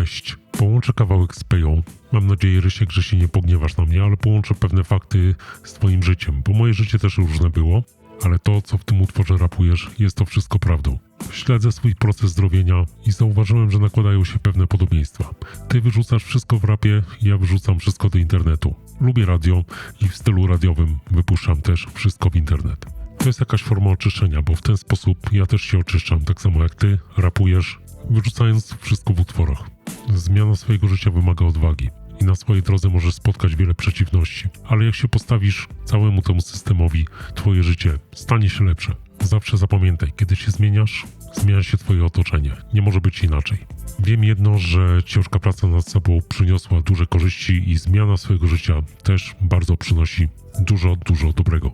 Cześć. Połączę kawałek z Peją. Mam nadzieję, Rysiek, że się nie pogniewasz na mnie, ale połączę pewne fakty z twoim życiem, bo moje życie też różne było, ale to, co w tym utworze rapujesz, jest to wszystko prawdą. Śledzę swój proces zdrowienia i zauważyłem, że nakładają się pewne podobieństwa. Ty wyrzucasz wszystko w rapie, ja wyrzucam wszystko do internetu. Lubię radio i w stylu radiowym wypuszczam też wszystko w internet. To jest jakaś forma oczyszczenia, bo w ten sposób ja też się oczyszczam, tak samo jak ty rapujesz, wyrzucając wszystko w utworach. Zmiana swojego życia wymaga odwagi i na swojej drodze możesz spotkać wiele przeciwności, ale jak się postawisz całemu temu systemowi, twoje życie stanie się lepsze. Zawsze zapamiętaj, kiedy się zmieniasz, zmienia się twoje otoczenie. Nie może być inaczej. Wiem jedno, że ciężka praca nad sobą przyniosła duże korzyści i zmiana swojego życia też bardzo przynosi dużo, dużo dobrego.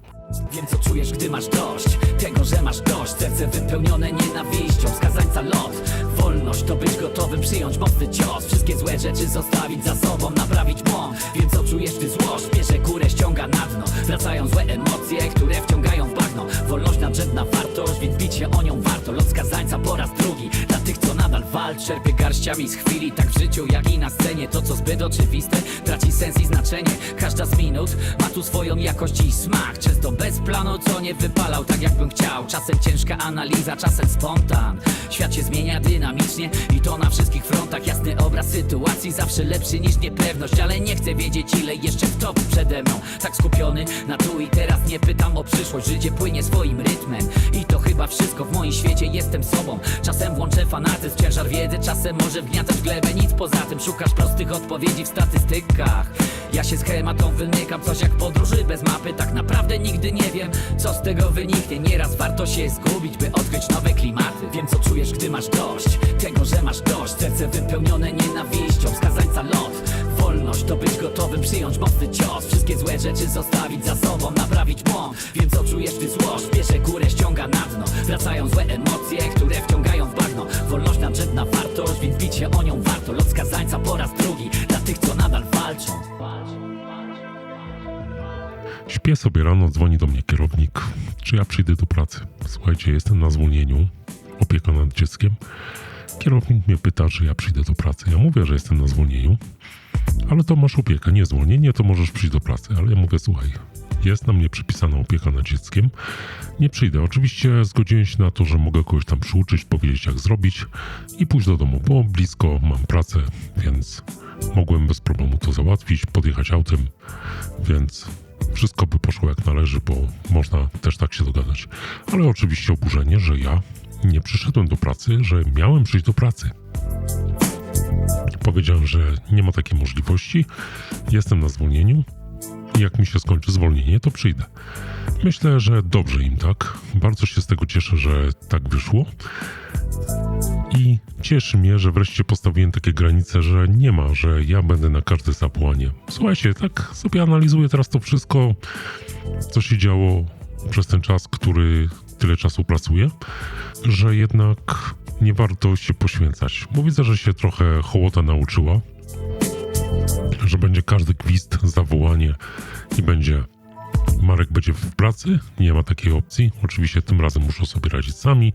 Wiem co czujesz, gdy masz dość. Tego, że masz dość. Serce wypełnione nienawiścią. Skazańca lot. Wolność to być gotowym przyjąć mocny cios. Wszystkie złe rzeczy zostawić za sobą Naprawić błąd. Wiem co czujesz, gdy złość Bierze górę, ściąga na dno. Wracają złe emocje, które wciągają w bagno Wolność nadrzędna wartość Więc bić się o nią warto. Lot skazańca po raz drugi. Dla tych, co nadal walczy Czerpie garściami z chwili. Tak w życiu, jak i na scenie. To, co zbyt oczywiste Traci sens i znaczenie. Każda z minut ma tu swoją jakość i smak. Często bez planu, co nie wypalał tak jakbym chciał. Czasem ciężka analiza, czasem spontan. Świat się zmienia dynamicznie i to na wszystkich frontach. Jasny obraz sytuacji zawsze lepszy niż niepewność. Ale nie chcę wiedzieć ile jeszcze w toku przede mną. Tak skupiony na tu i teraz nie pytam o przyszłość. Życie płynie swoim rytmem. I to chyba wszystko w moim świecie Jestem sobą, czasem włączę fanatyzm Ciężar wiedzy, czasem może wgniatać glebę Nic poza tym, szukasz prostych odpowiedzi w statystykach. Ja się schematom wymykam, coś jak podróży bez mapy Tak naprawdę nigdy nie wiem, co z tego wyniknie. Nieraz warto się zgubić, by odkryć nowe klimaty. Wiem co czujesz, gdy masz dość. Tego, że masz dość. Serce wypełnione nienawiścią to być gotowym przyjąć mocny cios. Wszystkie złe rzeczy zostawić za sobą Naprawić błąd. Wiem co czujesz, gdy złość Bierze górę, ściąga na dno. Wracają złe emocje, które wciągają w bagno. Wolność nadrzędna wartość, więc bić się o nią warto. Lot skazańca po raz drugi Dla tych, co nadal walczą. Śpię sobie rano, dzwoni do mnie kierownik, czy ja przyjdę do pracy. Słuchajcie, jestem na zwolnieniu, opieka nad dzieckiem. Kierownik mnie pyta, czy ja przyjdę do pracy. Ja mówię, że jestem na zwolnieniu, ale to masz opiekę, nie zwolnienie, to możesz przyjść do pracy. Ale ja mówię, słuchaj, jest na mnie przypisana opieka nad dzieckiem, nie przyjdę. Oczywiście zgodziłem się na to, że mogę kogoś tam przyuczyć, powiedzieć jak zrobić i pójść do domu, bo blisko mam pracę, więc mogłem bez problemu to załatwić, podjechać autem, więc wszystko by poszło jak należy, bo można też tak się dogadać. Ale oczywiście oburzenie, że ja nie przyszedłem do pracy, że miałem przyjść do pracy. Powiedziałem, że nie ma takiej możliwości. Jestem na zwolnieniu. Jak mi się skończy zwolnienie, to przyjdę. Myślę, że dobrze im tak. Bardzo się z tego cieszę, że tak wyszło. I cieszy mnie, że wreszcie postawiłem takie granice, że nie ma, że ja będę na każde zapłanie. Słuchajcie, tak sobie analizuję teraz to wszystko, co się działo przez ten czas, który tyle czasu pracuję, że jednak nie warto się poświęcać, bo widzę, że się trochę hołota nauczyła, że będzie każdy gwizd, zawołanie i będzie Marek będzie w pracy, nie ma takiej opcji. Oczywiście tym razem muszą sobie radzić sami.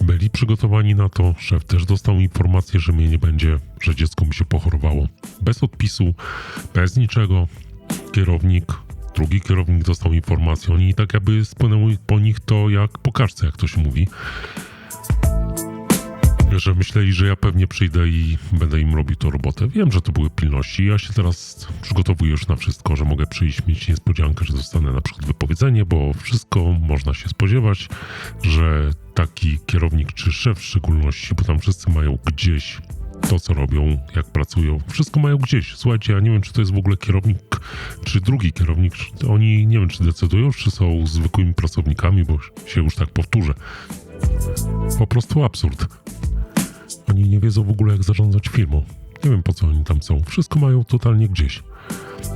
Byli przygotowani na to. Szef też dostał informację, że mnie nie będzie, że dziecko mi się pochorowało. Bez odpisu, bez niczego. Kierownik, drugi kierownik dostał informację. Oni tak jakby spłynęły po nich to jak po kartce, jak to się mówi. Że myśleli, że ja pewnie przyjdę i będę im robił tą robotę. Wiem, że to były pilności. Ja się teraz przygotowuję już na wszystko, że mogę przyjść, mieć niespodziankę, że dostanę na przykład wypowiedzenie, bo wszystko można się spodziewać, że taki kierownik czy szef w szczególności, bo tam wszyscy mają gdzieś to, co robią, jak pracują. Wszystko mają gdzieś. Słuchajcie, ja nie wiem, czy to jest w ogóle kierownik, czy drugi kierownik. Oni nie wiem, czy decydują, czy są zwykłymi pracownikami, bo się już tak powtórzę. Po prostu absurd. Oni nie wiedzą w ogóle, jak zarządzać firmą. Nie wiem, po co oni tam są. Wszystko mają totalnie gdzieś.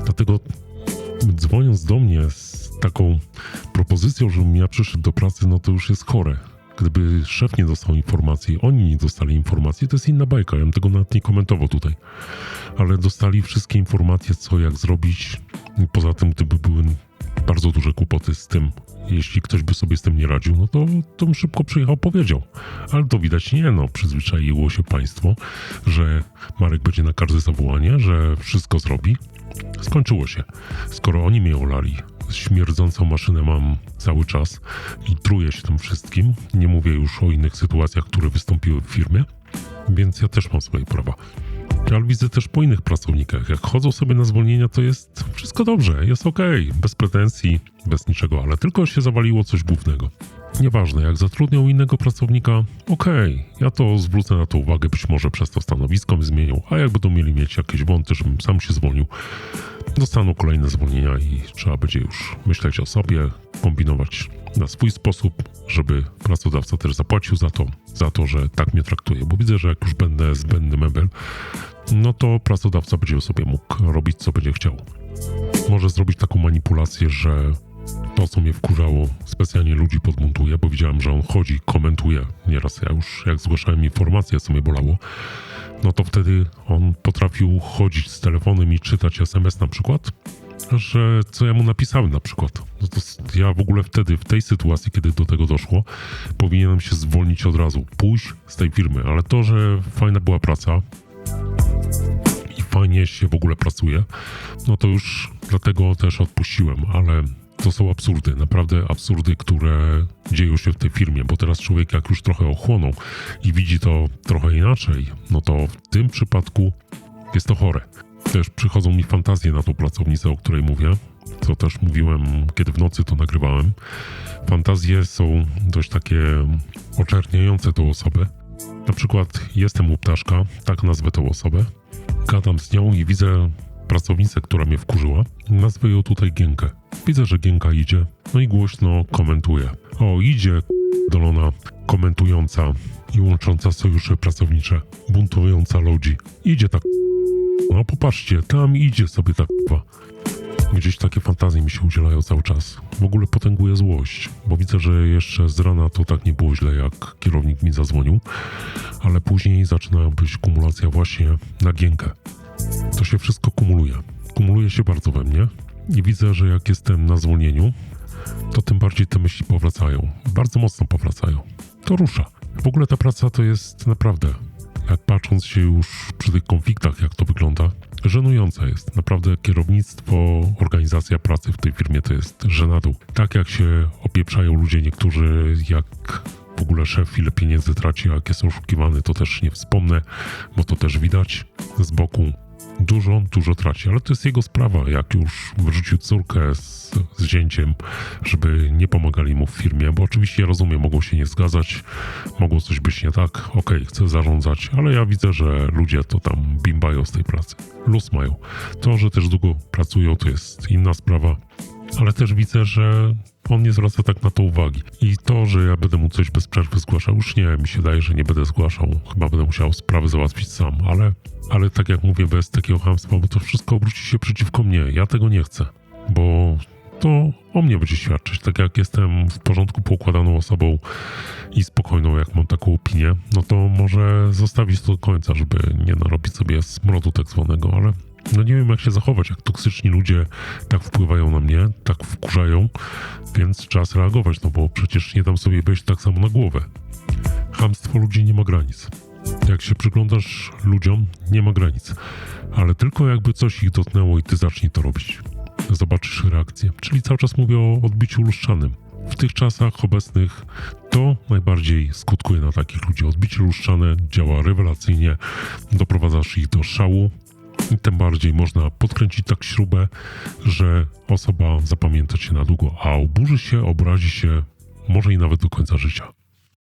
Dlatego dzwoniąc do mnie z taką propozycją, żebym ja przyszedł do pracy, no to już jest chore. Gdyby szef nie dostał informacji, oni nie dostali informacji, to jest inna bajka. Ja bym tego nawet nie komentował tutaj. Ale dostali wszystkie informacje, co jak zrobić. Poza tym, gdyby były bardzo duże kłopoty z tym. Jeśli ktoś by sobie z tym nie radził, no to, to bym szybko przyjechał, powiedział. Ale to widać nie, no, przyzwyczaiło się państwo, że Marek będzie na każde zawołanie, że wszystko zrobi. Skończyło się. Skoro oni mnie olali, śmierdzącą maszynę mam cały czas i truję się tym wszystkim, nie mówię już o innych sytuacjach, które wystąpiły w firmie, więc ja też mam swoje prawa. Ale widzę też po innych pracownikach, jak chodzą sobie na zwolnienia, to jest wszystko dobrze, jest okej, bez pretensji, bez niczego, ale tylko się zawaliło coś głównego. Nieważne, jak zatrudnią innego pracownika, okej, ja to zwrócę na to uwagę, być może przez to stanowisko mi zmienią, a jak będą mieli mieć jakieś wąty, żebym sam się zwolnił, dostaną kolejne zwolnienia i trzeba będzie już myśleć o sobie, kombinować na swój sposób, żeby pracodawca też zapłacił za to, za to, że tak mnie traktuje, bo widzę, że jak już będę zbędny mebel, no to pracodawca będzie sobie mógł robić, co będzie chciał. Może zrobić taką manipulację, że to, co mnie wkurzało, specjalnie ludzi podmontuje, bo widziałem, że on chodzi, komentuje. Nieraz ja już, jak zgłaszałem informację, co mnie bolało, no to wtedy on potrafił chodzić z telefonem i czytać SMS na przykład, że co ja mu napisałem na przykład. No to ja w ogóle wtedy, w tej sytuacji, kiedy do tego doszło, powinienem się zwolnić od razu, pójść z tej firmy, ale to, że fajna była praca, i fajnie się w ogóle pracuje, no to już dlatego też odpuściłem, ale to są absurdy, naprawdę absurdy, które dzieją się w tej firmie, bo teraz człowiek jak już trochę ochłonął i widzi to trochę inaczej, no to w tym przypadku jest to chore. Też przychodzą mi fantazje na tą pracownicę, o której mówię, co też mówiłem, kiedy w nocy to nagrywałem. Fantazje są dość takie oczerniające tą osobę. Na przykład jestem u ptaszka, tak nazwę tą osobę. Gadam z nią i widzę pracownicę, która mnie wkurzyła. Nazwę ją tutaj Gienkę. Widzę, że Gienka idzie, no i głośno komentuje. O, idzie dolona komentująca i łącząca sojusze pracownicze, buntująca ludzi. Idzie tak. No popatrzcie, tam idzie sobie tak. kurwa. Gdzieś takie fantazje mi się udzielają cały czas. W ogóle potęguję złość, bo widzę, że jeszcze z rana to tak nie było źle, jak kierownik mi zadzwonił, ale później zaczyna być kumulacja właśnie na gienkę. To się wszystko kumuluje. Kumuluje się bardzo we mnie i widzę, że jak jestem na zwolnieniu, to tym bardziej te myśli powracają. Bardzo mocno powracają. To rusza. W ogóle ta praca to jest naprawdę, jak patrząc się już przy tych konfliktach, jak to wygląda, żenująca jest. Naprawdę kierownictwo, organizacja pracy w tej firmie to jest żenadą. Tak jak się opieprzają ludzie niektórzy, jak w ogóle szef ile pieniędzy traci, a jak jest oszukiwany, to też nie wspomnę, bo to też widać z boku. Dużo, dużo traci, ale to jest jego sprawa. Jak już wyrzucił córkę z, z zięciem, żeby nie pomagali mu w firmie, bo oczywiście ja rozumiem, mogą się nie zgadzać, mogło coś być nie tak, okej, chcę zarządzać, ale ja widzę, że ludzie to tam bimbają z tej pracy. Luz mają. To, że też długo pracują, to jest inna sprawa, ale też widzę, że on nie zwraca tak na to uwagi. I to, że ja będę mu coś bez przerwy zgłaszał, już nie, mi się daje, że nie będę zgłaszał. Chyba będę musiał sprawy załatwić sam, ale, ale tak jak mówię, bez takiego hamstwa, bo to wszystko obróci się przeciwko mnie. Ja tego nie chcę, bo to o mnie będzie świadczyć. Tak jak jestem w porządku poukładaną osobą i spokojną, jak mam taką opinię, no to może zostawić to do końca, żeby nie narobić sobie smrodu tak zwanego, ale no nie wiem jak się zachować, jak toksyczni ludzie tak wpływają na mnie, tak wkurzają, więc czas reagować, no bo przecież nie dam sobie wejść tak samo na głowę. Chamstwo ludzi nie ma granic. Jak się przyglądasz ludziom, nie ma granic. Ale tylko jakby coś ich dotknęło i ty zacznij to robić. Zobaczysz reakcję. Czyli cały czas mówię o odbiciu luszczanym. W tych czasach obecnych to najbardziej skutkuje na takich ludzi. Odbicie luszczane działa rewelacyjnie, doprowadzasz ich do szału, tym bardziej można podkręcić tak śrubę, że osoba zapamięta cię na długo, a oburzy się, obrazi się, może i nawet do końca życia.